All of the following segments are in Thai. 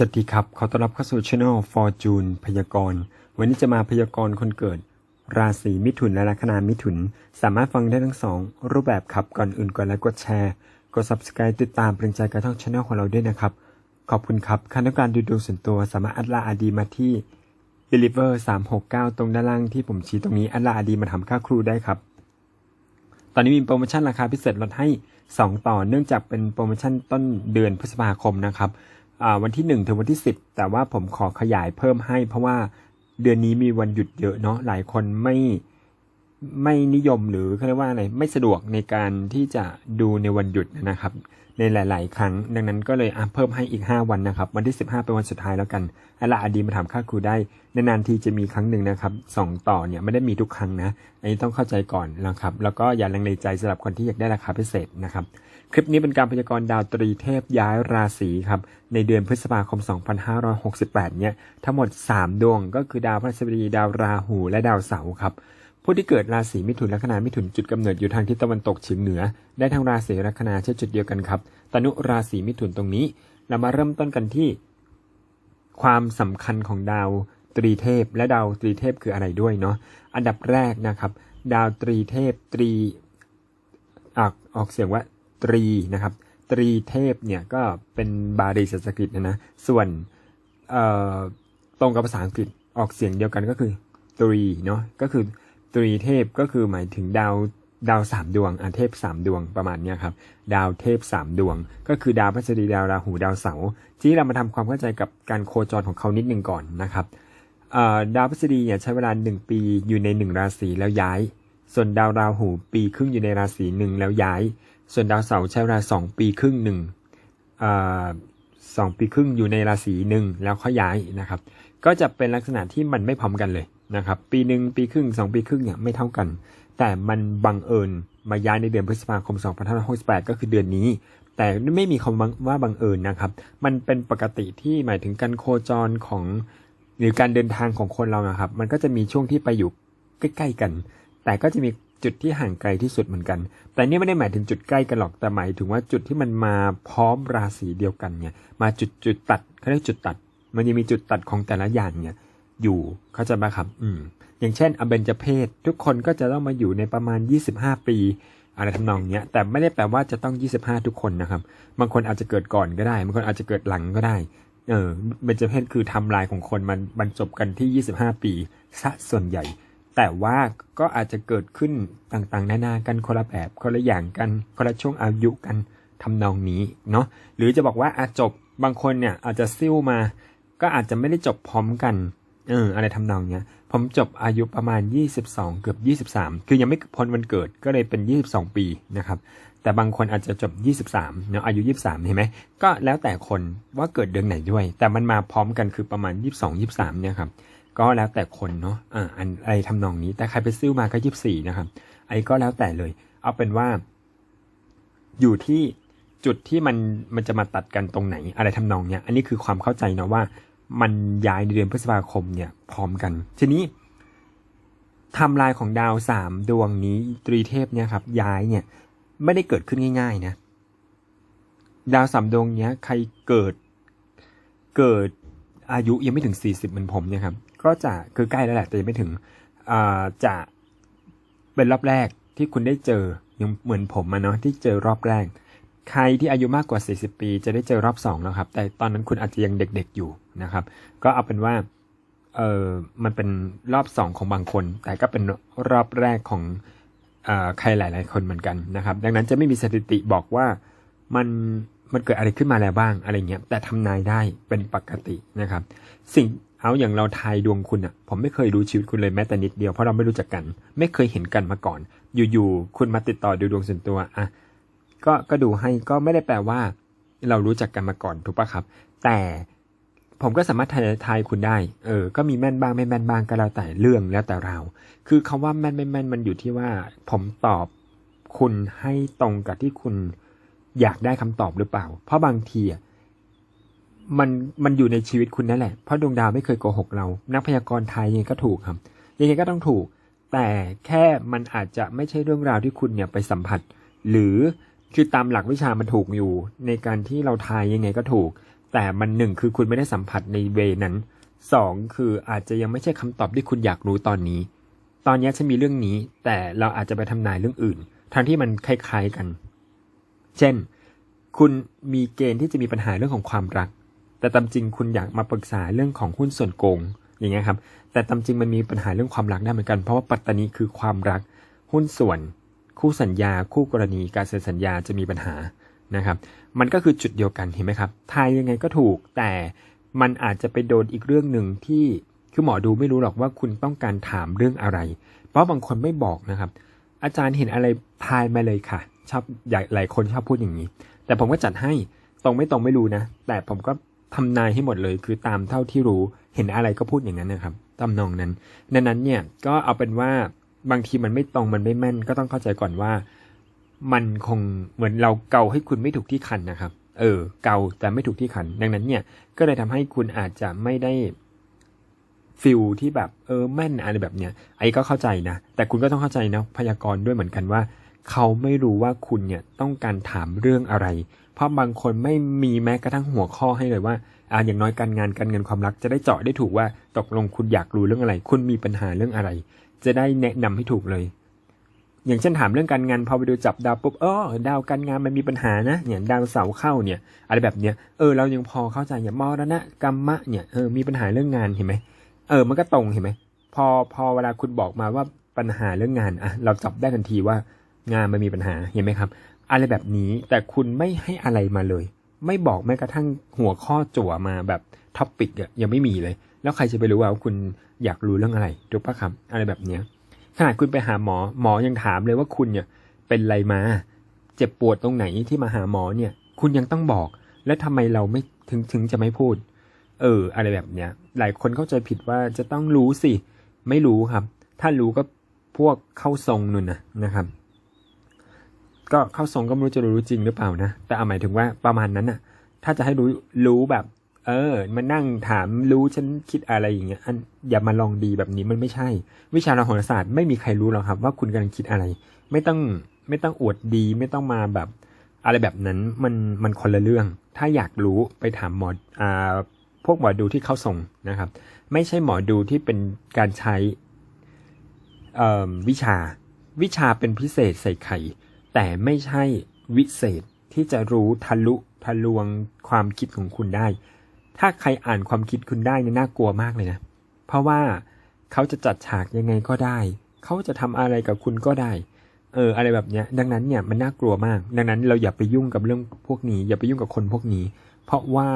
สวัสดีครับ ขอต้อนรับเข้าสู่ช่อง Fortune พยากรณ์ วันนี้จะมาพยากรณ์คนเกิด ราศีมิถุนและลัคนามิถุน สามารถฟังได้ทั้งสองรูปแบบครับ ก่อนอื่นกดไลค์กดแชร์ กด Subscribe ติดตามเป็นใจกับช่องช่องของเราด้วยนะครับ ขอบคุณครับใครต้องการดูดวงส่วนตัวสามารถอัดลาอาดีมาที่ deliver 369 ตรงด้านล่างที่ผมชี้ตรงนี้อัดลาอาดีมาทำค่าครูได้ครับ ตอนนี้มีโปรโมชั่นราคาพิเศษลดให้ 2 ต่อ เนื่องจากเป็นโปรโมชั่นต้นเดือนพฤษภาคมนะครับ วันที่ 1 ถึงวันที่ 10 แต่ว่าผมขอขยายเพิ่มให้ เพราะว่าเดือนนี้มีวันหยุดเยอะเนาะหลายคนไม่ไม่นิยมหรือเขาเรียกว่าอะไรไม่สะดวกในการที่จะดูในวันหยุดนะครับ ในหลาย ๆ ครั้ง ดังนั้นก็เลยเพิ่มให้อีก 5 วันนะครับ วันที่ 15 เป็นวันสุดท้ายแล้วกันอัลลาอดีมาถามค่าครูได้นานๆทีจะมีครั้งหนึ่งนะครับสองต่อเนี่ยไม่ได้มีทุกครั้งนะอันนี้ต้องเข้าใจก่อนนะครับ แล้วก็อย่าลังเลใจสำหรับคนที่อยากได้ราคาพิเศษนะครับ คลิปนี้เป็นการพยากรณ์ดาวตรีเทพย้ายราศีครับในเดือนพฤษภาคม 2568 เนี่ยทั้งหมด 3 ดวงก็คือดาวพฤหัสบดีดาวราหูและดาวเสาร์ครับ ผู้ที่เกิดราศีมิถุนลัคนามิถุนจุดกำเนิดอยู่ทางทิศตะวันตกเฉียงเหนือ ได้ทั้งราศีลัคนาใช่นจุดเดียวกันครับตนุราศีมิถุนตรงนี้ เรามาเริ่มต้นกันที่ ความสำคัญของดาวตรีเทพ และดาวตรีเทพคืออะไรด้วยเนาะอันดับแรกนะครับ ดาวตรีเทพตรีออกออกเสียงว่าตรีนะครับ ตรีเทพเนี่ยก็เป็นบาลีสันสกฤตนะนะส่วนตรงกับภาษาอังกฤษออกเสียงเดียวกันก็คือตรีเนาะก็คือ ตรีเทพก็คือหมายถึงดาวดาวสามดวงอาเทพสามดวงประมาณนี้ครับ ดาวเทพสามดวง ก็คือดาวพฤหัสบดีดาวราหูดาวเสาร์ทีนี้เรามาทำความเข้าใจกับการโคจรของเขานิดนึงก่อนนะครับดาวพฤหัสบดีเนี่ยใช้เวลาหนึ่งปีอยู่ในหนึ่งราศีแล้วย้าย ส่วนดาวราหูปีครึ่งอยู่ในราศีหนึ่งแล้วย้าย ส่วนดาวเสาร์ใช้เวลาสองปีครึ่งหนึ่งสองปีครึ่งอยู่ในราศีหนึ่งแล้วเขาย้ายนะครับ ก็จะเป็นลักษณะที่มันไม่พร้อมกันเลย นะครับ ปีหนึ่งปีครึ่งสองปีครึ่งเนี่ยไม่เท่ากัน แต่มันบังเอิญมาย้ายในเดือนพฤษภาคม 2568 ก็คือเดือนนี้ แต่ไม่มีคำว่าบังเอิญนะครับ มันเป็นปกติที่หมายถึงการโคจรของหรือการเดินทางของคนเราอะครับ มันก็จะมีช่วงที่ไปอยู่ใกล้ๆกัน แต่ก็จะมีจุดที่ห่างไกลที่สุดเหมือนกัน แต่นี่ไม่ได้หมายถึงจุดใกล้กันหรอก แต่หมายถึงว่าจุดที่มันมาพร้อมราศีเดียวกันเนี่ย มาจุดจุดตัดเขาเรียกจุดตัด มันจะมีจุดตัดของแต่ละอย่างเนี่ย อยู่เข้าใจไหมครับ อืม อย่างเช่นอเบนจเพศทุกคนก็จะต้องมาอยู่ในประมาณ 25 ปีอะไรทำนองเนี้ย แต่ไม่ได้แปลว่าจะต้อง 25 ทุกคนนะครับ บางคนอาจจะเกิดก่อนก็ได้ บางคนอาจจะเกิดหลังก็ได้ เออเบนจเพศคือทำลายของคนมันบรรจบกันที่ 25 ปีซะส่วนใหญ่ แต่ว่าก็อาจจะเกิดขึ้นต่างๆ นานากันคนละแบบคนละอย่างกันคนละช่วงอายุกันทำนองนี้เนาะหรือจะบอกว่าอาจจบบางคนเนี่ยอาจจะซิ่วมา ก็อาจจะไม่ได้จบพร้อมกัน เอออะไรทำนองเนี้ยผมจบอายุประมาณ 22 เกือบ 23 คือยังไม่พ้นวันเกิดก็เลยเป็น 22 ปีนะครับแต่บางคนอาจจะจบ 23เนาะอายุ 23 เห็นไหมก็แล้วแต่คนว่าเกิดเดือนไหนด้วย แต่มันมาพร้อมกันคือประมาณ 22 23 เนี่ยครับก็แล้วแต่คนเนาะอ่าอันอะไรทำนองนี้ แต่ใครไปซิ้วมาก็ยี่สี่นะครับไอ้ก็แล้วแต่เลย เอาเป็นว่า อยู่ที่จุดที่มันมันจะมาตัดกันตรงไหน อะไรทำนองเนี้ย อันนี้คือความเข้าใจเนาะว่า มันย้ายในเดือนพฤษภาคมเนี่ยพร้อมกัน ทีนี้ไทำลายของดาวสามดวงนี้ตรีเทพเนี่ยครับย้ายเนี่ยไม่ได้เกิดขึ้นง่าย ๆนะ ดาวสามดวงเนี้ยใครเกิดเกิดอายุยังไม่ถึง 40 เหมือนผมเนี่ยครับ ก็จะคือใกล้แล้วแหละแต่ยังไม่ถึงอจะเป็นรอบแรกที่คุณได้เจอยังเหมือนผมมาเนาะที่เจอรอบแรก ใครที่อายุมากกว่า 40 ปี จะได้เจอรอบ 2 แล้วครับ แต่ตอนนั้นคุณอาจจะยังเด็กๆอยู่ นะครับ ก็เอาเป็นว่าเออมันเป็นรอบ2ของบางคน แต่ก็เป็นรอบแรกของอใครหลาย ๆ คนเหมือนกันนะครับ ดังนั้นจะไม่มีสถิติบอกว่ามันมันเกิดอะไรขึ้นมาแล้วบ้างอะไรเงี้ย แต่ทำนายได้เป็นปกตินะครับ สิ่งเอาอย่างเราทายดวงคุณอะผมไม่เคยรู้ชีวิตคุณเลยแม้แต่นิดเดียวเพราะเราไม่รู้จักกัน ไม่เคยเห็นกันมาก่อน อยู่ๆคุณมาติดต่อดูดวงส่วนตัวอะก็ก็ดูให้ก็ไม่ได้แปลว่า เรารู้จักกันมาก่อนถูกปะครับ แต่ ผมก็สามารถทายทายคุณได้ เออ ก็มีแม่นบ้างไม่แม่นบ้างก็แล้วแต่เรื่องแล้วแต่เรา คือคำว่าแม่นไม่แม่นมันอยู่ที่ว่า ผมตอบคุณให้ตรงกับที่คุณอยากได้คำตอบหรือเปล่า เพราะบางทีอะมันมันอยู่ในชีวิตคุณนั่นแหละ เพราะดวงดาวไม่เคยโกหกเรา นักพยากรณ์ไทยยังไงก็ถูกครับ ยังไงก็ต้องถูก แต่แค่มันอาจจะไม่ใช่เรื่องราวที่คุณเนี่ยไปสัมผัส หรือคือตามหลักวิชามันถูกอยู่ ในการที่เราทายยังไงก็ถูก แต่มันหนึ่งคือคุณไม่ได้สัมผัสในเวนั้นสองคืออาจจะยังไม่ใช่คำตอบที่คุณอยากรู้ตอนนี้ ตอนนี้ฉันมีเรื่องนี้ แต่เราอาจจะไปทำนายเรื่องอื่น ทั้งที่มันคล้ายๆกัน เช่น คุณมีเกณฑ์ที่จะมีปัญหาเรื่องของความรัก แต่ตามจริงคุณอยากมาปรึกษาเรื่องของหุ้นส่วนโกงอย่างเงี้ยครับ แต่ตามจริงมันมีปัญหาเรื่องความรักได้เหมือนกัน เพราะว่าปัตตานีคือความรัก หุ้นส่วน คู่สัญญา คู่กรณี การเซ็นสัญญาจะมีปัญหานะครับมันก็คือจุดเดียวกันเห็นไหมครับทายยังไงก็ถูก แต่มันอาจจะไปโดนอีกเรื่องหนึ่งที่คือหมอดูไม่รู้หรอกว่าคุณต้องการถามเรื่องอะไร เพราะบางคนไม่บอกนะครับ อาจารย์เห็นอะไรทายมาเลยค่ะ ชอบหลายหลายคนชอบพูดอย่างนี้ แต่ผมก็จัดให้ตรงไม่ตรงไม่รู้นะ แต่ผมก็ทำนายให้หมดเลย คือตามเท่าที่รู้เห็นอะไรก็พูดอย่างนั้นนะครับตำนองนั้นดังนั้นเนี่ยก็เอาเป็นว่าบางทีมันไม่ตรงมันไม่แม่นก็ต้องเข้าใจก่อนว่า มันคงเหมือนเราเกาให้คุณไม่ถูกที่คันนะครับ เออ เกาแต่ไม่ถูกที่คัน ดังนั้นเนี่ย ก็เลยทำให้คุณอาจจะไม่ได้ฟิลที่แบบเออแม่นอะไรแบบเนี้ยไอ้ก็เข้าใจนะ แต่คุณก็ต้องเข้าใจนะพยากรณ์ด้วยเหมือนกันว่า เขาไม่รู้ว่าคุณเนี่ยต้องการถามเรื่องอะไร เพราะบางคนไม่มีแม้กระทั่งหัวข้อให้เลยว่าอ่าอย่างน้อยการงานการเงินความรักจะได้เจาะได้ถูกว่าตกลงคุณอยากรู้เรื่องอะไร คุณมีปัญหาเรื่องอะไร จะได้แนะนำให้ถูกเลย อย่างเช่นถามเรื่องการงานพอไปดูจับดาวปุ๊บเออดาวการงานมันมีปัญหานะเนี่ยดาวเสาเข้าเนี่ยอะไรแบบเนี้ยเออเรายังพอเข้าใจอย่างมรณะกรรมะเนี่ยเออมีปัญหาเรื่องงานเห็นไหมเออมันก็ตรงเห็นไหมพอพอเวลาคุณบอกมาว่าปัญหาเรื่องงานอะเราจับได้ทันทีว่างานมันมีปัญหาเห็นไหมครับ อะไรแบบนี้แต่คุณไม่ให้อะไรมาเลย ไม่บอกแม้กระทั่งหัวข้อจั่วมาแบบท็อปปิกอะยังไม่มีเลย แล้วใครจะไปรู้ว่าคุณอยากรู้เรื่องอะไรถูกปะครับอะไรแบบเนี้ย ขนาดคุณไปหาหมอหมอยังถามเลยว่าคุณเนี่ยเป็นอะไรมา เจ็บปวดตรงไหนที่มาหาหมอเนี่ย คุณยังต้องบอก แล้วทำไมเราไม่ถึงถึงจะไม่พูด เออ อะไรแบบเนี้ย หลายคนเข้าใจผิดว่าจะต้องรู้สิ ไม่รู้ครับ ถ้ารู้ก็พวกเข้าทรงนุ่นนะนะครับ ก็เข้าทรงก็ไม่รู้จะรู้จริงหรือเปล่านะ แต่เอาหมายถึงว่าประมาณนั้นน่ะ ถ้าจะให้รู้รู้แบบ เออ มานั่งถามรู้ฉันคิดอะไรอย่างเงี้ยอันอย่ามาลองดีแบบนี้มันไม่ใช่ วิชาโหราศาสตร์ไม่มีใครรู้หรอกครับ ว่าคุณกำลังคิดอะไร ไม่ต้องไม่ต้องอวดดี ไม่ต้องมาแบบ อะไรแบบนั้นมันมันคนละเรื่อง ถ้าอยากรู้ไปถามหมออ่าพวกหมอดูที่เข้าส่งนะครับ ไม่ใช่หมอดูที่เป็นการใช้วิชาวิชาเป็นพิเศษใส่ไข่ แต่ไม่ใช่วิเศษที่จะรู้ทะลุทะลวงความคิดของคุณได้ ถ้าใครอ่านความคิดคุณได้เนี่ยน่ากลัวมากเลยนะ เพราะว่าเขาจะจัดฉากยังไงก็ได้ เขาจะทำอะไรกับคุณก็ได้ เออ อะไรแบบเนี้ย ดังนั้นเนี่ยมันน่ากลัวมาก ดังนั้นเราอย่าไปยุ่งกับเรื่องพวกนี้ อย่าไปยุ่งกับคนพวกนี้ เพราะว่า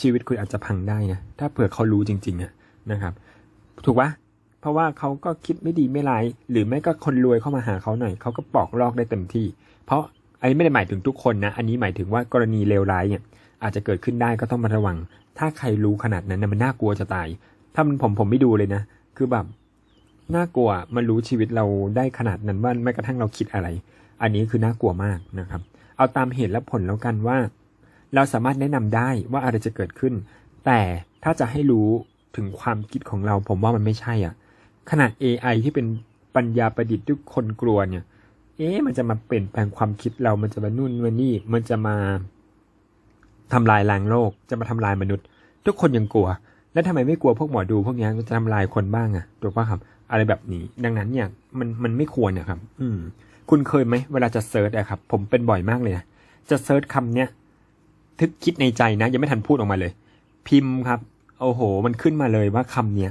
ชีวิตคุณอาจจะพังได้นะ ถ้าเผื่อเขารู้จริงๆอะนะครับ ถูกปะเพราะว่าเขาก็คิดไม่ดีไม่ร้าย หรือไม่ก็คนรวยเข้ามาหาเขาหน่อย เขาก็ปอกลอกได้เต็มที่ เพราะอันนี้ไม่ได้หมายถึงทุกคนนะ อันนี้หมายถึงว่ากรณีเลวร้ายเนี่ยอาจจะเกิดขึ้นได้ก็ต้องมาระวัง ถ้าใครรู้ขนาดนั้นนะมันน่ากลัวจะตาย ถ้ามันผมผมไม่ดูเลยนะ คือแบบน่ากลัวมันรู้ชีวิตเราได้ขนาดนั้นว่าแม้กระทั่งเราคิดอะไร อันนี้คือน่ากลัวมากนะครับ เอาตามเหตุและผลแล้วกันว่า เราสามารถแนะนำได้ว่าอะไรจะเกิดขึ้น แต่ถ้าจะให้รู้ถึงความคิดของเรา ผมว่ามันไม่ใช่อะ ขนาด AI ที่เป็นปัญญาประดิษฐ์ทุกคนกลัวเนี่ย เอ๊ะมันจะมาเปลี่ยนแปลงความคิดเรา มันจะมานู่นมานี่ มันจะมา ทำลายล้างโลกจะมาทำลายมนุษย์ ทุกคนยังกลัว แล้วทำไมไม่กลัวพวกหมอดูพวกนี้จะทำลายคนบ้างอะถูกป่ะครับ อะไรแบบนี้ ดังนั้นเนี่ยมันมันไม่ควรนะครับ อืม คุณเคยไหมเวลาจะเซิร์ชอะครับ ผมเป็นบ่อยมากเลยนะจะเซิร์ชคำเนี้ยทึกคิดในใจนะ ยังไม่ทันพูดออกมาเลย พิมพ์ครับ โอ้โห มันขึ้นมาเลยว่าคำเนี้ย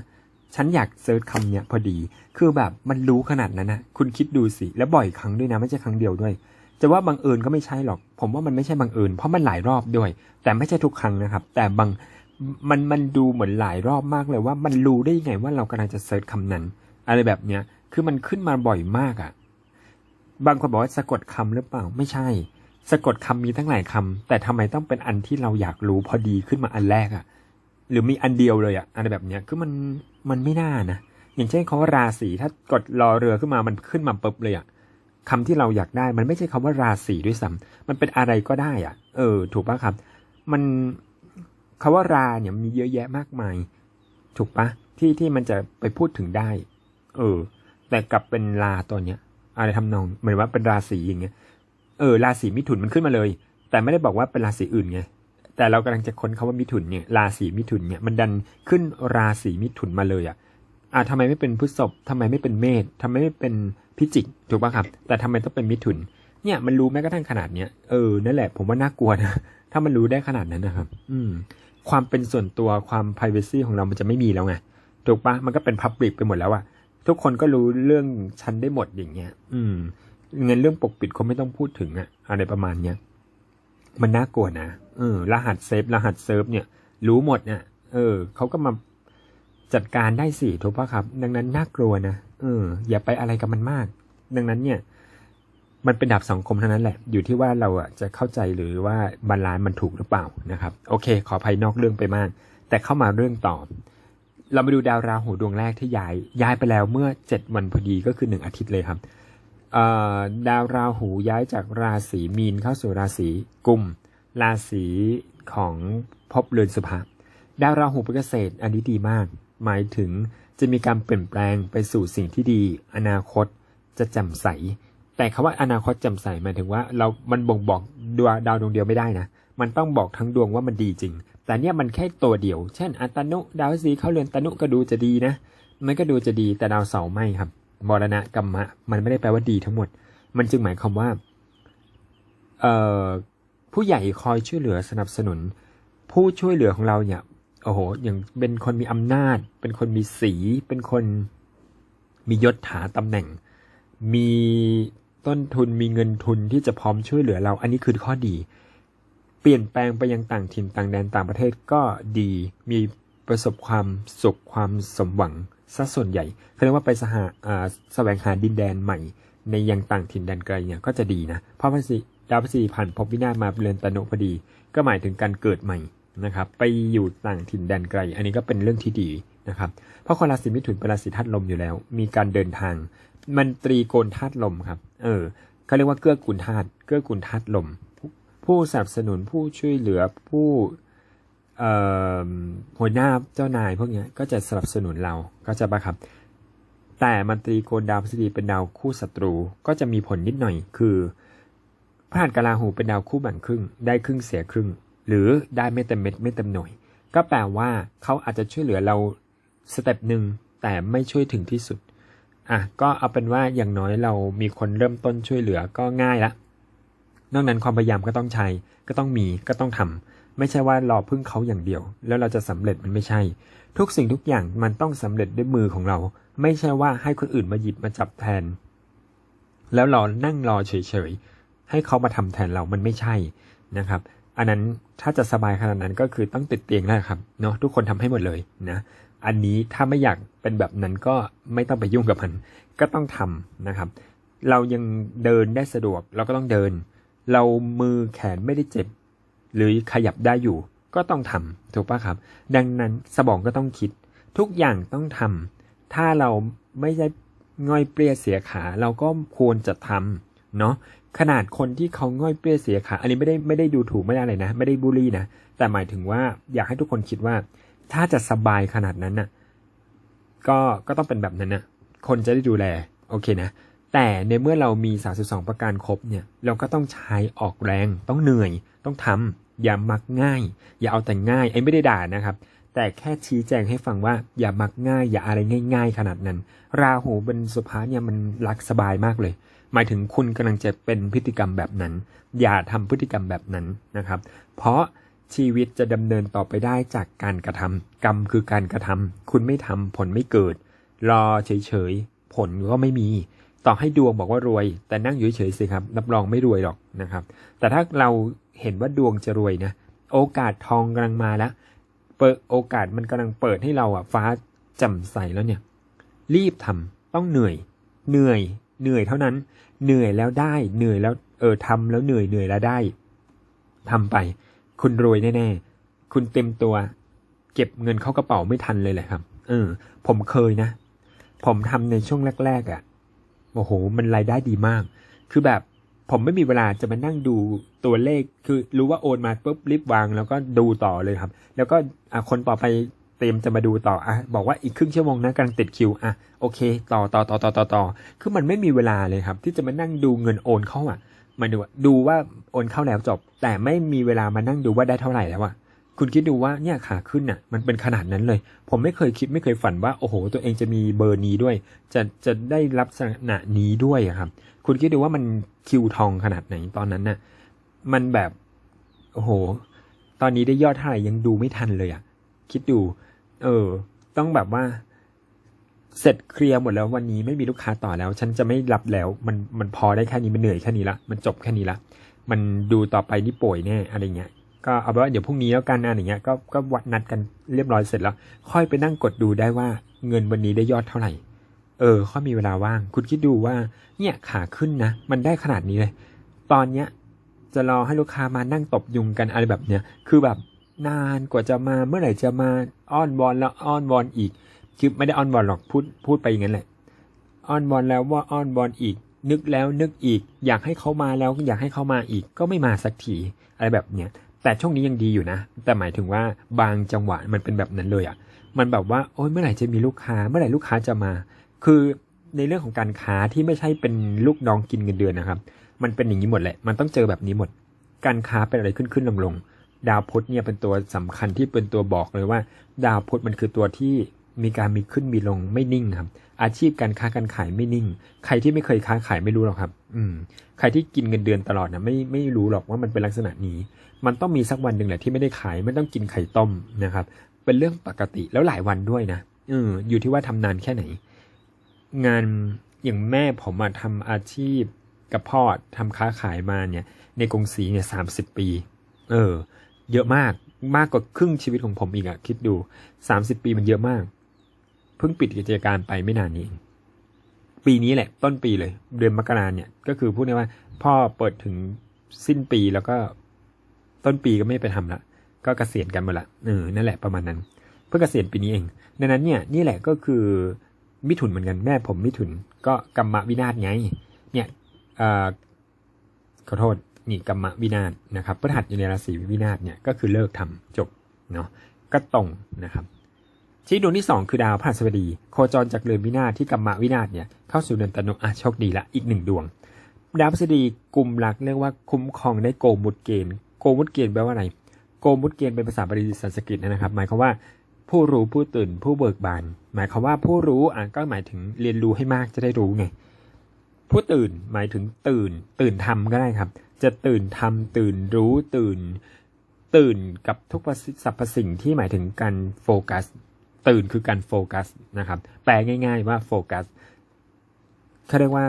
ฉันอยากเซิร์ชคำเนี้ยพอดี คือแบบมันรู้ขนาดนั้นนะ คุณคิดดูสิ แล้วบ่อยครั้งด้วยนะ ไม่ใช่ครั้งเดียวด้วย จะว่าบังเอิญก็ไม่ใช่หรอก ผมว่ามันไม่ใช่บังเอิญเพราะมันหลายรอบด้วย แต่ไม่ใช่ทุกครั้งนะครับ แต่บางมันมันดูเหมือนหลายรอบมากเลยว่ามันรู้ได้ยังไงว่าเรากำลังจะเซิร์ชคำนั้น อะไรแบบเนี้ยคือมันขึ้นมาบ่อยมากอะ่ะ บางคนบอกว่าสะกดคำหรือเปล่าไม่ใช่ สะกดคำมีทั้งหลายคำแต่ทำไมต้องเป็นอันที่เราอยากรู้พอดีขึ้นมาอันแรกอะ่ะ หรือมีอันเดียวเลยอะ่ะอะไรแบบเนี้ยคือมันมันไม่น่านะอย่างเช่นคำว่าราศีถ้ากดรอเรือขึ้นมามันขึ้นมาปุ๊บเลยอะ่ะ คำที่เราอยากได้มันไม่ใช่คำว่าราศีด้วยซ้ำมันเป็นอะไรก็ได้อะ่ะเออ ถูกปะครับ มันคำว่าราเนี่ยมีเยอะแยะมากมาย ถูกปะที่ที่มันจะไปพูดถึงได้ เออ แต่กลับเป็นราตัวเนี้ย อะไรทำนองเหมือนว่าเป็นราศีอย่างเงี้ย เออ ราศีมิถุนมันขึ้นมาเลย แต่ไม่ได้บอกว่าเป็นราศีอื่นไงแต่เรากำลังจะค้นคาว่ามิถุนเนี่ยราศีมิถุนเนี่ยมันดันขึ้นราศีมิถุนมาเลยอะอ่าทำไมไม่เป็นพฤษภทำไมไม่เป็นเมษทำไมไม่เป็น พิจิกถูกป่ะครับ แต่ทำไมต้องเป็นมิถุน เนี่ยมันรู้แม้กระทั่งขนาดเนี้ยเออนั่นแหละผมว่าน่ากลัวนะถ้ามันรู้ได้ขนาดนั้นนะครับ อืม ความเป็นส่วนตัวความ p r i เวซีของเรามันจะไม่มีแล้วไงถูกปะมันก็เป็นพับ l ิ c ไปหมดแล้วอะทุกคนก็รู้เรื่องฉันได้หมดอย่างเงี้ย อืม เงินเรื่องปกปิดเขาไม่ต้องพูดถึงอะอะไรประมาณเนี้ยมันน่ากลัวนะเออ รหัสเซฟรหัสเซิร์ฟเนี่ย รู้หมดเนี่ยเออเขาก็มา จัดการได้สิถูกปะครับ ดังนั้นน่ากลัวนะเออ อย่าไปอะไรกับมันมาก ดังนั้นเนี่ย มันเป็นดับสังคมเท่านั้นแหละ อยู่ที่ว่าเราอะจะเข้าใจหรือว่าบาลานซ์มันถูกหรือเปล่านะครับ โอเค ขอภัยนอกเรื่องไปมาก แต่เข้ามาเรื่องต่อเรามาดูดาวราหูดวงแรกที่ย้ายย้ายไปแล้วเมื่อ 7 วันพอดีก็คือ 1 อาทิตย์เลยครับดาวราหูย้ายจากราศีมีนเข้าสู่ราศีกุม ราศีของภพเรือนสุภาดาวราหูเป็นเกษตรอันนี้ดีมาก หมายถึงจะมีการเปลี่ยนแปลงไปสู่สิ่งที่ดี อนาคตจะแจ่มใส แต่คำว่าอนาคตแจ่มใสหมายถึงว่าเรามันบ่งบอกดวงดาวดวงเดียวไม่ได้นะ มันต้องบอกทั้งดวงว่ามันดีจริง แต่เนี่ยมันแค่ตัวเดียว เช่นอัตนุดาวสีเข้าเรือนตนุก็ดูจะดีนะ มันก็ดูจะดีแต่ดาวเสาร์ไม่ครับมรณะกรรมะ มันไม่ได้แปลว่าดีทั้งหมด มันจึงหมายความว่าเอ่อผู้ใหญ่คอยช่วยเหลือสนับสนุน ผู้ช่วยเหลือของเราเนี่ย โอ้โห อย่างเป็นคนมีอำนาจ เป็นคนมีสี เป็นคนมียศถาตำแหน่ง มีต้นทุนมีเงินทุนที่จะพร้อมช่วยเหลือเรา อันนี้คือข้อดี เปลี่ยนแปลงไปยังต่างถิ่นต่างแดนต่างประเทศก็ดี มีประสบความสุขความสมหวังซะส่วนใหญ่เขาเรียกว่าไปสหาแสวงหาดินแดนใหม่ ในยังต่างถิ่นแดนไกลเนี่ยก็จะดีนะ เพราะพันสีดาวพฤษฎีผ่านภพวินาศมาเรือนตนุพอดี ก็หมายถึงการเกิดใหม่ นะครับไปอยู่ต่างถิ่นแดนไกล อันนี้ก็เป็นเรื่องที่ดีนะครับเพราะคนราศีมิถุนเป็นราศีธาตุลมอยู่แล้ว มีการเดินทาง มันตรีโกณธาตุลมครับเออเขาเรียกว่าเกื้อกูลธาตุเกื้อกูลธาตุลม ผู้สนับสนุนผู้ช่วยเหลือผู้เอ่อหัวหน้าเจ้านายพวกนี้ก็จะสนับสนุนเราก็จะปะครับ แต่มันตรีโกณดาวพฤษฎีเป็นดาวคู่ศัตรูก็จะมีผลนิดหน่อยคือพระหัสกลาหูเป็นดาวคู่แบ่งครึ่ง ได้ครึ่งเสียครึ่ง หรือได้ไม่เต็มเม็ดไม่เต็มหน่วย ก็แปลว่าเขาอาจจะช่วยเหลือเราสเต็ปหนึ่งแต่ไม่ช่วยถึงที่สุดอะก็เอาเป็นว่าอย่างน้อยเรามีคนเริ่มต้นช่วยเหลือก็ง่ายละนอกนั้นความพยายามก็ต้องใช้ก็ต้องมีก็ต้องทำไม่ใช่ว่ารอพึ่งเขาอย่างเดียว แล้วเราจะสำเร็จมันไม่ใช่ ทุกสิ่งทุกอย่างมันต้องสำเร็จด้วยมือของเรา ไม่ใช่ว่าให้คนอื่นมาหยิบมาจับแทน แล้วรอนั่งรอเฉยๆให้เขามาทำแทนเรามันไม่ใช่นะครับ อันนั้นถ้าจะสบายขนาดนั้นก็คือต้องติดเตียงแล้วครับเนาะทุกคนทำให้หมดเลยนะอันนี้ถ้าไม่อยากเป็นแบบนั้นก็ไม่ต้องไปยุ่งกับมัน ก็ต้องทำนะครับ เรายังเดินได้สะดวกเราก็ต้องเดิน เรามือแขนไม่ได้เจ็บ หรือขยับได้อยู่ ก็ต้องทำถูกปะครับ ดังนั้นสมองก็ต้องคิด ทุกอย่างต้องทำถ้าเราไม่ใช่ง่อยเปรี้ยเสียขาเราก็ควรจะทำเนาะ ขนาดคนที่เขาง่อยเปรี้ยเสียขา อันนี้ไม่ได้ไม่ได้ดูถูกไม่ได้เลยนะ ไม่ได้บูลลี่นะ แต่หมายถึงว่าอยากให้ทุกคนคิดว่า ถ้าจะสบายขนาดนั้นน่ะ ก็ก็ต้องเป็นแบบนั้นนะคนจะได้ดูแล โอเคนะ แต่ในเมื่อเรามี 32 ประการครบเนี่ย เราก็ต้องใช้ออกแรง ต้องเหนื่อย ต้องทำอย่ามักง่าย อย่าเอาแต่ง่าย ไอ้ไม่ได้ด่านะครับ แต่แค่ชี้แจงให้ฟังว่า อย่ามักง่าย อย่าอะไรง่าย ๆ ขนาดนั้น ราหูเป็นสุภาเนี่ยมันรักสบายมากเลย หมายถึงคุณกำลังจะเป็นพฤติกรรมแบบนั้น อย่าทำพฤติกรรมแบบนั้นนะครับ เพราะชีวิตจะดำเนินต่อไปได้จากการกระทำกรรมคือการกระทำคุณไม่ทำผลไม่เกิด รอเฉยๆ ผลก็ไม่มี ต่อให้ดวงบอกว่ารวย แต่นั่งอยู่เฉยๆสิครับรับรองไม่รวยหรอกนะครับ แต่ถ้าเราเห็นว่าดวงจะรวยนะโอกาสทองกำลังมาแล้วเปิดโอกาสมันกำลังเปิดให้เราอะฟ้าแจ่มใสแล้วเนี่ย รีบทำต้องเหนื่อย เหนื่อย เหนื่อยเท่านั้น เหนื่อยแล้วได้ เหนื่อยแล้วเออทำแล้วเหนื่อยเหนื่อยแล้วได้ทำไป คุณรวยแน่ๆ คุณเต็มตัว เก็บเงินเข้ากระเป๋าไม่ทันเลยแหละครับ เออ ผมเคยนะ ผมทำในช่วงแรกๆอะโอ้โห มันรายได้ดีมาก คือแบบผมไม่มีเวลาจะมานั่งดูตัวเลข คือรู้ว่าโอนมาปุ๊บรีบวาง แล้วก็ดูต่อเลยครับ แล้วก็คนต่อไป เตรียมจะมาดูต่ออะบอกว่าอีกครึ่งชั่วโมงนะกำลังติดคิวอะโอเค ต่อต่อต่อต่อต่อต่อคือมันไม่มีเวลาเลยครับ ที่จะมานั่งดูเงินโอนเข้าอะมายถึงว่าดูว่าโอนเข้าแล้วจบ แต่ไม่มีเวลามานั่งดูว่าได้เท่าไหร่แล้วอะคุณคิดดูว่าเนี่ยขาขึ้นน่ะมันเป็นขนาดนั้นเลย ผมไม่เคยคิดไม่เคยฝันว่าโอ้โห ตัวเองจะมีเบอร์นี้ด้วย จะจะได้รับลักษณะนี้ด้วยอะครับ คุณคิดดูว่ามันคิวทองขนาดไหนตอนนั้นน่ะ มันแบบโอ้โห ตอนนี้ได้ยอดเท่าไหร่ยังดูไม่ทันเลยอะคิดดู เออ ต้องแบบว่า เสร็จเคลียร์หมดแล้ววันนี้ไม่มีลูกค้าต่อแล้ว ฉันจะไม่รับแล้ว มันมันพอได้แค่นี้มันเหนื่อยแค่นี้ละมันจบแค่นี้ละมันดูต่อไปนี่ป่วยแน่อะไรเงี้ยก็เอาเป็นว่าเดี๋ยวพรุ่งนี้แล้วกันนะอย่างเงี้ยก็ก็วัดนัดกันเรียบร้อยเสร็จแล้ว ค่อยไปนั่งกดดูได้ว่าเงินวันนี้ได้ยอดเท่าไหร่ เออค่อยมีเวลาว่าง คุณคิดดูว่า เนี่ยขาขึ้นนะ มันได้ขนาดนี้เลย ตอนเนี้ยจะรอให้ลูกค้ามานั่งตบยุงกันอะไรแบบเนี้ยคือแบบ นานกว่าจะมาเมื่อไหร่จะมาอ้อนวอนแล้วอ้อนวอนอีกคือไม่ได้อ้อนวอนหรอกพูดพูดไปอย่างนั้นแหละอ้อนวอนแล้วว่าอ้อนวอนอีก นึกแล้วนึกอีก อยากให้เขามาแล้วอยากให้เขามาอีกก็ไม่มาสักทีอะไรแบบเนี้ยแต่ช่วงนี้ยังดีอยู่นะ แต่หมายถึงว่าบางจังหวะมันเป็นแบบนั้นเลยอะ่ะ มันแบบว่าโอ๊ยเมื่อไหร่จะมีลูกค้า เมื่อไหร่ลูกค้าจะมา คือในเรื่องของการค้าที่ไม่ใช่เป็นลูกน้องกินเงินเดือนนะครับ มันเป็นอย่างนี้หมดแหละ มันต้องเจอแบบนี้หมด การค้าเป็นอะไรขึ้นขึ้นลงลง ดาวพุธเนี่ยเป็นตัวสำคัญที่เป็นตัวบอกเลยว่า ดาวพุธมันคือตัวที่มีการมีขึ้นมีลงไม่นิ่งครับ อาชีพการค้าการขายไม่นิ่ง ใครที่ไม่เคยค้าขายไม่รู้หรอกครับ อืม ใครที่กินเงินเดือนตลอดนะไม่ไม่รู้หรอกว่ามันเป็นลักษณะนี้ มันต้องมีสักวันหนึ่งแหละที่ไม่ได้ขายไม่ต้องกินไข่ต้มนะครับ เป็นเรื่องปกติแล้วหลายวันด้วยนะเอออยู่ที่ว่าทำนานแค่ไหน งานอย่างแม่ผมมาทำอาชีพกับพ่อทำค้าขายมาเนี่ย ในกรุงศรีเนี่ยสามสิบปี เออ เยอะมากมากกว่าครึ่งชีวิตของผมอีกอะคิดดูสามสิบปีมันเยอะมาก เพิ่งปิดกิจการไปไม่นานนี้เองปีนี้แหละ ต้นปีเลย เดือนมกราเนี่ยก็คือพูดง่ายว่า พ่อเปิดถึงสิ้นปีแล้วก็ต้นปีก็ไม่ไปทำละก็เกษียณกันหมดละเออนั่นแหละประมาณนั้น เพิ่งเกษียณปีนี้เอง ดังนั้นเนี่ยนี่แหละก็คือมิถุนเหมือนกันแม่ผมมิถุนก็กรรมวินาศไง เนี่ยเอ่อขอโทษ นี่กรรมวินาศนะครับพฤหัสอยู่ในราศีวินาศเนี่ยก็คือเลิกทำจบเนาะก็ตรงนะครับ ที่ดวงที่สองคือดาวพฤหัสบดี โคจรจากเรือนวินาศที่กรรมวินาศเนี่ยเข้าสู่เดือนตนุอะโชคดีละอีกหนึ่งดวง ดาวพฤหัสบดีกลุ่มหลักเรียกว่าคุ้มครองได้โกมุตเกณฑ์โกมุตเกณฑ์แปลว่าอะไรโกมุตเกณฑ์เป็นภาษาบาลีสันสกฤตนะครับ หมายความว่าผู้รู้ผู้ตื่นผู้เบิกบาน หมายความว่าผู้รู้อะก็หมายถึงเรียนรู้ให้มากจะได้รู้ไง ผู้ตื่นหมายถึงตื่น ตื่นทำก็ได้ครับ จะตื่นทำตื่นรู้ตื่น ตื่นกับทุกสรรพสิ่งที่หมายถึงการโฟกัส ตื่นคือการโฟกัสนะครับ แปลง่าย ๆว่าโฟกัสเขาเรียกว่า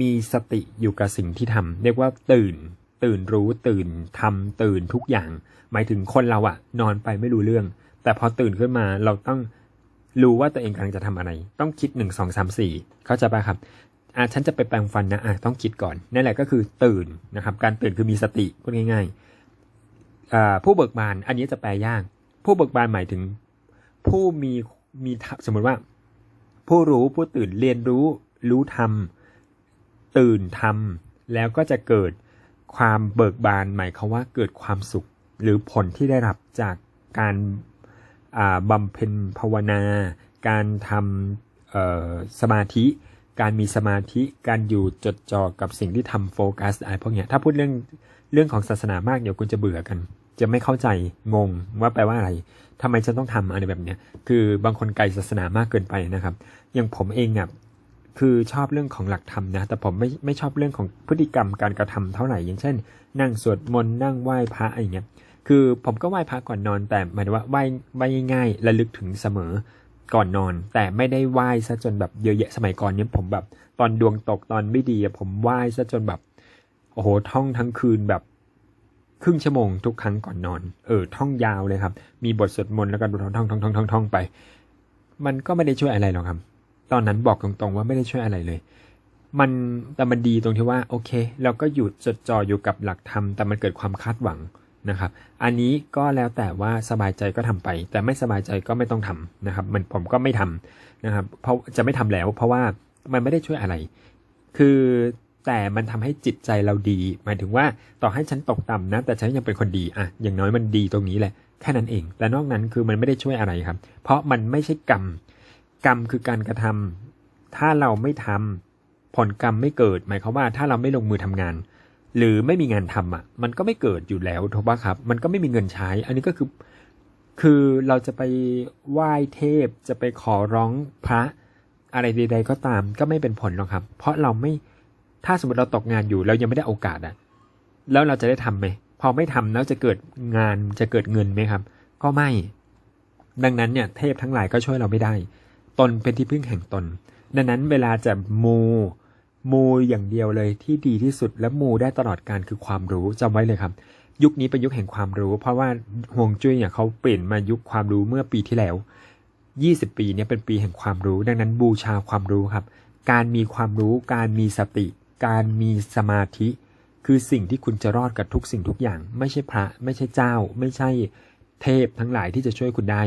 มีสติอยู่กับสิ่งที่ทำเรียกว่าตื่น ตื่นรู้ตื่นทำตื่นทุกอย่าง หมายถึงคนเราอะนอนไปไม่รู้เรื่อง แต่พอตื่นขึ้นมาเราต้องรู้ว่าตัวเองกำลังจะทำอะไร ต้องคิดหนึ่งสองสามสี่เข้าใจปะครับ อะฉันจะไปแปรงฟันนะอะต้องคิดก่อนนั่นแหละก็คือตื่นนะครับ การตื่นคือมีสติพูดง่ายๆอ่าผู้เบิกบานอันนี้จะแปลยาก ผู้เบิกบานหมายถึง ผู้มีมีสมมติว่า ผู้รู้ผู้ตื่นเรียนรู้ รู้ทำตื่นทำแล้วก็จะเกิดความเบิกบานหมายความว่าเกิดความสุข หรือผลที่ได้รับจากการบำเพ็ญภาวนา การทำสมาธิ การมีสมาธิการอยู่จดจ่อกับสิ่งที่ทำโฟกัสอะไรพวกเนี้ยถ้าพูดเรื่องเรื่องของศาสนามากเดี๋ยวคุณจะเบื่อกัน จะไม่เข้าใจงงว่าแปลว่าอะไรทำไมฉันต้องทำอะไรแบบเนี้ยคือบางคนไกลศาสนามากเกินไปนะครับ อย่างผมเองอะคือชอบเรื่องของหลักธรรมนะ แต่ผมไม่ไม่ชอบเรื่องของพฤติกรรมการกระทำเท่าไหร่ อย่างเช่น นั่งสวดมนต์นั่งไหว้พระอะไรอย่างเงี้ย คือผมก็ไหว้พระก่อนนอน แต่หมายถึงว่าไหว้ไหว้ง่ายระลึกถึงเสมอ ก่อนนอน แต่ไม่ได้ไหว้ซะจนแบบเยอะแยะสมัยก่อนเนี้ยผมแบบตอนดวงตกตอนไม่ดีผมไหว้ซะจนแบบโอ้โหท่องทั้งคืนแบบครึ่งชั่วโมงทุกครั้งก่อนนอน เออ ท่องยาวเลยครับ มีบทสวดมนต์แล้วก็ท่องท่องท่องท่องท่องท่องไป มันก็ไม่ได้ช่วยอะไรหรอกครับ ตอนนั้นบอกตรงๆว่าไม่ได้ช่วยอะไรเลย มันแต่มันดีตรงที่ว่า โอเค เราก็หยุดจดจ่ออยู่กับหลักธรรมแต่มันเกิดความคาดหวัง นะครับ อันนี้ก็แล้วแต่ว่าสบายใจก็ทำไป แต่ไม่สบายใจก็ไม่ต้องทำนะครับ มันผมก็ไม่ทำนะครับ เพราะจะไม่ทำแล้ว เพราะว่ามันไม่ได้ช่วยอะไร คือแต่มันทำให้จิตใจเราดี หมายถึงว่าต่อให้ฉันตกต่ำนะ แต่ฉันยังเป็นคนดีอะอย่างน้อยมันดีตรงนี้แหละแค่นั้นเอง แต่นอกนั้นคือมันไม่ได้ช่วยอะไรครับ เพราะมันไม่ใช่กรรม กรรมคือการกระทำถ้าเราไม่ทำผลกรรมไม่เกิด หมายความว่าถ้าเราไม่ลงมือทำงาน หรือไม่มีงานทำอะ มันก็ไม่เกิดอยู่แล้วถูกปะครับ มันก็ไม่มีเงินใช้ อันนี้ก็คือ คือเราจะไปไหว้เทพ จะไปขอร้องพระอะไรใดๆก็ตาม ก็ไม่เป็นผลหรอกครับ เพราะเราไม่ ถ้าสมมติเราตกงานอยู่เรายังไม่ได้โอกาสอะ แล้วเราจะได้ทำไหม พอไม่ทำแล้วจะเกิดงาน จะเกิดเงินไหมครับ ก็ไม่ ดังนั้นเนี่ย เทพทั้งหลายก็ช่วยเราไม่ได้ ตนเป็นที่พึ่งแห่งตน ดังนั้นเวลาจะมู มูอย่างเดียวเลยที่ดีที่สุดและมูได้ตลอดการคือความรู้จำไว้เลยครับ ยุคนี้เป็นยุคแห่งความรู้ เพราะว่าฮวงจุ้ยเนี่ยเขาเปลี่ยนมายุคความรู้เมื่อปีที่แล้ว 20 ปีนี่ยเป็นปีแห่งความรู้ ดังนั้นบูชาความรู้ครับ การมีความรู้ การมีสติ การมีสมาธิ คือสิ่งที่คุณจะรอดกับทุกสิ่งทุกอย่าง ไม่ใช่พระ ไม่ใช่เจ้า ไม่ใช่เทพทั้งหลายที่จะช่วยคุณได้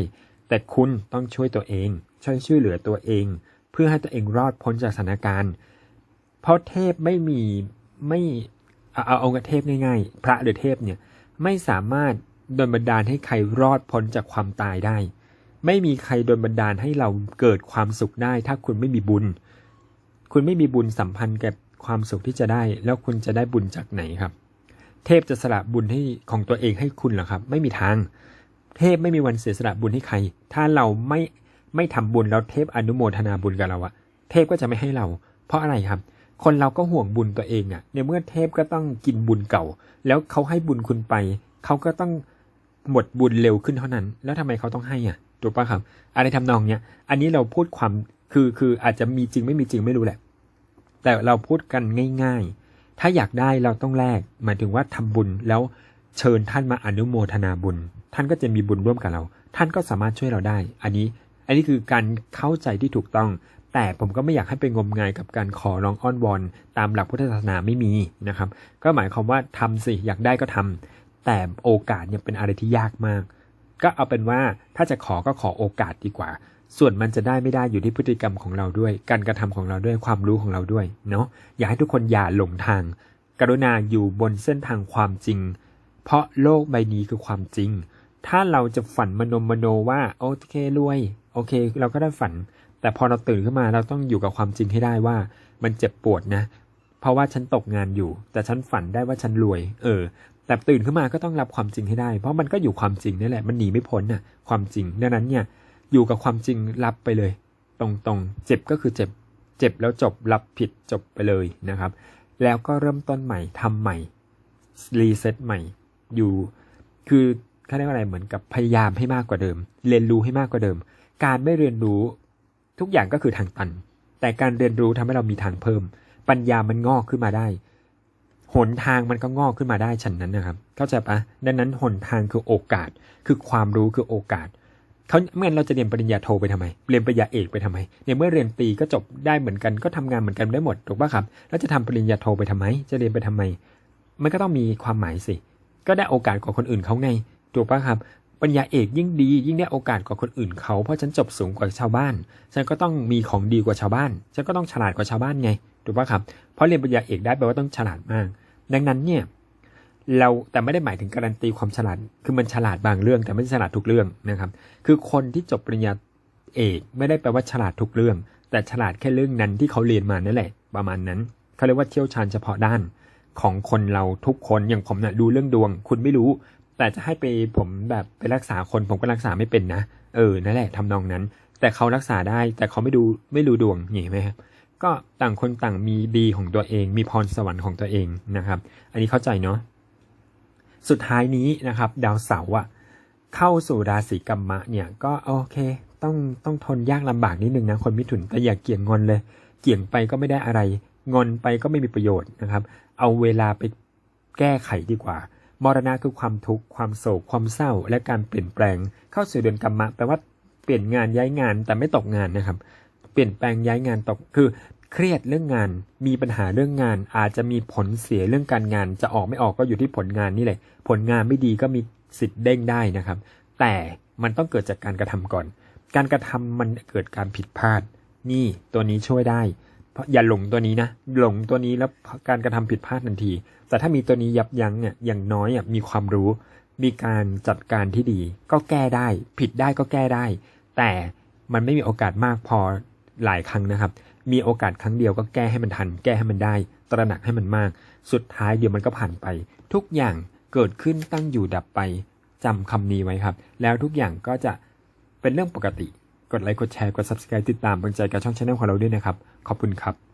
แต่คุณต้องช่วยตัวเอง ช่วยช่วยเหลือตัวเอง เพื่อให้ตัวเองรอดพ้นจากสถานการณ์ เพราะเทพไม่มีไม่เอาเอาเอากับเทพง่าย ๆ พระหรือเทพเนี่ยไม่สามารถโดนบันดาลให้ใครรอดพ้นจากความตายได้ ไม่มีใครโดนบันดาลให้เราเกิดความสุขได้ ถ้าคุณไม่มีบุญ คุณไม่มีบุญสัมพันธ์กับความสุขที่จะได้ แล้วคุณจะได้บุญจากไหนครับ เทพจะสละบุญให้ของตัวเองให้คุณหรอครับ ไม่มีทาง เทพไม่มีวันเสียสละบุญให้ใคร ถ้าเราไม่ไม่ทำบุญแล้วเทพอนุโมทนาบุญกับเราอะเทพก็จะไม่ให้เรา เพราะอะไรครับ คนเราก็ห่วงบุญตัวเองอะในเมื่อเทพก็ต้องกินบุญเก่า แล้วเขาให้บุญคุณไป เขาก็ต้องหมดบุญเร็วขึ้นเท่านั้น แล้วทำไมเขาต้องให้อะถูกปะครับ อะไรทำนองเนี้ยอันนี้เราพูดความคือคืออาจจะมีจริงไม่มีจริงไม่รู้แหละ แต่เราพูดกันง่าย ๆ ถ้าอยากได้เราต้องแลกหมายถึงว่าทำบุญแล้วเชิญท่านมาอนุโมทนาบุญ ท่านก็จะมีบุญร่วมกับเรา ท่านก็สามารถช่วยเราได้ อันนี้อันนี้คือการเข้าใจที่ถูกต้อง แต่ผมก็ไม่อยากให้ไปงมงายกับการขอร้องอ้อนวอน ตามหลักพุทธศาสนาไม่มีนะครับ ก็หมายความว่าทำสิอยากได้ก็ทำแต่โอกาสเนี่ยเป็นอะไรที่ยากมาก ก็เอาเป็นว่าถ้าจะขอก็ขอโอกาสดีกว่า ส่วนมันจะได้ไม่ได้อยู่ที่พฤติกรรมของเราด้วย การกระทำของเราด้วยความรู้ของเราด้วยเนาะอยากให้ทุกคนอย่าหลงทาง กรุณาอยู่บนเส้นทางความจริง เพราะโลกใบนี้คือความจริง ถ้าเราจะฝันมโนมโนว่าโอเครวยโอเค เราก็ได้ฝัน แต่พอเราตื่นขึ้นมาเราต้องอยู่กับความจริงให้ได้ว่า มันเจ็บปวดนะ เพราะว่าฉันตกงานอยู่ แต่ฉันฝันได้ว่าฉันรวย เออ แต่ตื่นขึ้นมาก็ต้องรับความจริงให้ได้ เพราะมันก็อยู่ความจริงนี่แหละมันหนีไม่พ้นน่ะ ความจริงดังนั้นเนี่ย อยู่กับความจริงรับไปเลย ตรงๆ เจ็บก็คือเจ็บ เจ็บแล้วจบรับผิดจบไปเลยนะครับ แล้วก็เริ่มต้นใหม่ทำใหม่รีเซ็ตใหม่ อยู่ คือเขาเรียกว่าอะไรเหมือนกับพยายามให้มากกว่าเดิม เรียนรู้ให้มากกว่าเดิม การไม่เรียนรู้ ทุกอย่างก็คือทางตัน แต่การเรียนรู้ทำให้เรามีทางเพิ่ม ปัญญามันงอกขึ้นมาได้ หนทางมันก็งอกขึ้นมาได้ฉันนั้นนะครับ เข้าใจปะดังนั้นหนทางคือโอกาส คือความรู้คือโอกาสเขาเมื่อเราจะเรียนปริญญาโทไปทำไม เรียนปริญญาเอกไปทำไมเนี่ยเมื่อเรียนตีก็จบได้เหมือนกัน ก็ทำงานเหมือนกันได้หมด ถูกปะครับ แล้วจะทำปริญญาโทไปทำไม จะเรียนไปทำไม มันก็ต้องมีความหมายสิ ก็ได้โอกาสกว่าคนอื่นเขาไง ถูกปะครับ ปริญญาเอกยิ่งดียิ่งได้โอกาสกว่าคนอื่นเขาเพราะฉันจบสูงกว่าชาวบ้าน ฉันก็ต้องมีของดีกว่าชาวบ้าน ฉันก็ต้องฉลาดกว่าชาวบ้านไงถูกปะครับเพราะเรียนปริญญาเอกได้แปลว่าต้องฉลาดมาก ดังนั้นเนี่ยเราแต่ไม่ได้หมายถึงการันตีความฉลาด คือมันฉลาดบางเรื่องแต่ไม่ใช่ฉลาดทุกเรื่องนะครับ คือคนที่จบปริญญาเอกไม่ได้แปลว่าฉลาดทุกเรื่อง แต่ฉลาดแค่เรื่องนั้นที่เขาเรียนมานั่นแหละ ประมาณนั้นเขาเรียกว่าเชี่ยวชาญเฉพาะด้านของคนเราทุกคนอย่างผมเนี่ยดูเรื่องดวง คุณไม่รู้ แต่จะให้ไปผมแบบไปรักษาคนผมก็รักษาไม่เป็นนะ เออ นั่นแหละทำนองนั้น แต่เขารักษาได้ แต่เขาไม่ดูไม่รู้ดวงอย่างนี้ไหมครับ ก็ต่างคนต่างมีดีของตัวเอง มีพรสวรรค์ของตัวเองนะครับ อันนี้เข้าใจเนาะ สุดท้ายนี้นะครับ ดาวเสาร์อะเข้าสู่ราศีกัมมะเนี่ย ก็โอเค ต้องต้องทนยากลำบากนิดนึงนะ คนมิถุนแต่อย่าเกี่ยงงอนเลย เกี่ยงไปก็ไม่ได้อะไร งอนไปก็ไม่มีประโยชน์นะครับ เอาเวลาไปแก้ไขดีกว่า มรณะคือความทุกข์ความโศก ความเศร้า และการเปลี่ยนแปลง เข้าสู่เดือนกัมมะแปลว่าเปลี่ยนงานย้ายงานแต่ไม่ตกงานนะครับ เปลี่ยนแปลงย้ายงานตกคือเครียดเรื่องงาน มีปัญหาเรื่องงาน อาจจะมีผลเสียเรื่องการงาน จะออกไม่ออกก็อยู่ที่ผลงานนี่แหละ ผลงานไม่ดีก็มีสิทธิ์เด้งได้นะครับ แต่มันต้องเกิดจากการกระทำก่อน การกระทำมันเกิดการผิดพลาด นี่ตัวนี้ช่วยได้ อย่าหลงตัวนี้นะหลงตัวนี้แล้วการกระทำผิดพลาดทันที แต่ถ้ามีตัวนี้ยับยั้งเนี่ยอย่างน้อยอะมีความรู้ มีการจัดการที่ดี ก็แก้ได้ ผิดได้ก็แก้ได้ แต่มันไม่มีโอกาสมากพอหลายครั้งนะครับ มีโอกาสครั้งเดียวก็แก้ให้มันทัน แก้ให้มันได้ ตระหนักให้มันมาก สุดท้ายเดี๋ยวมันก็ผ่านไป ทุกอย่างเกิดขึ้นตั้งอยู่ดับไปจำคำนี้ไว้ครับ แล้วทุกอย่างก็จะเป็นเรื่องปกติ กดไลค์กดแชร์กด subscribe ติดตามเป็นใจกับช่องช anel ของเราด้วยนะครับ ขอบคุณครับ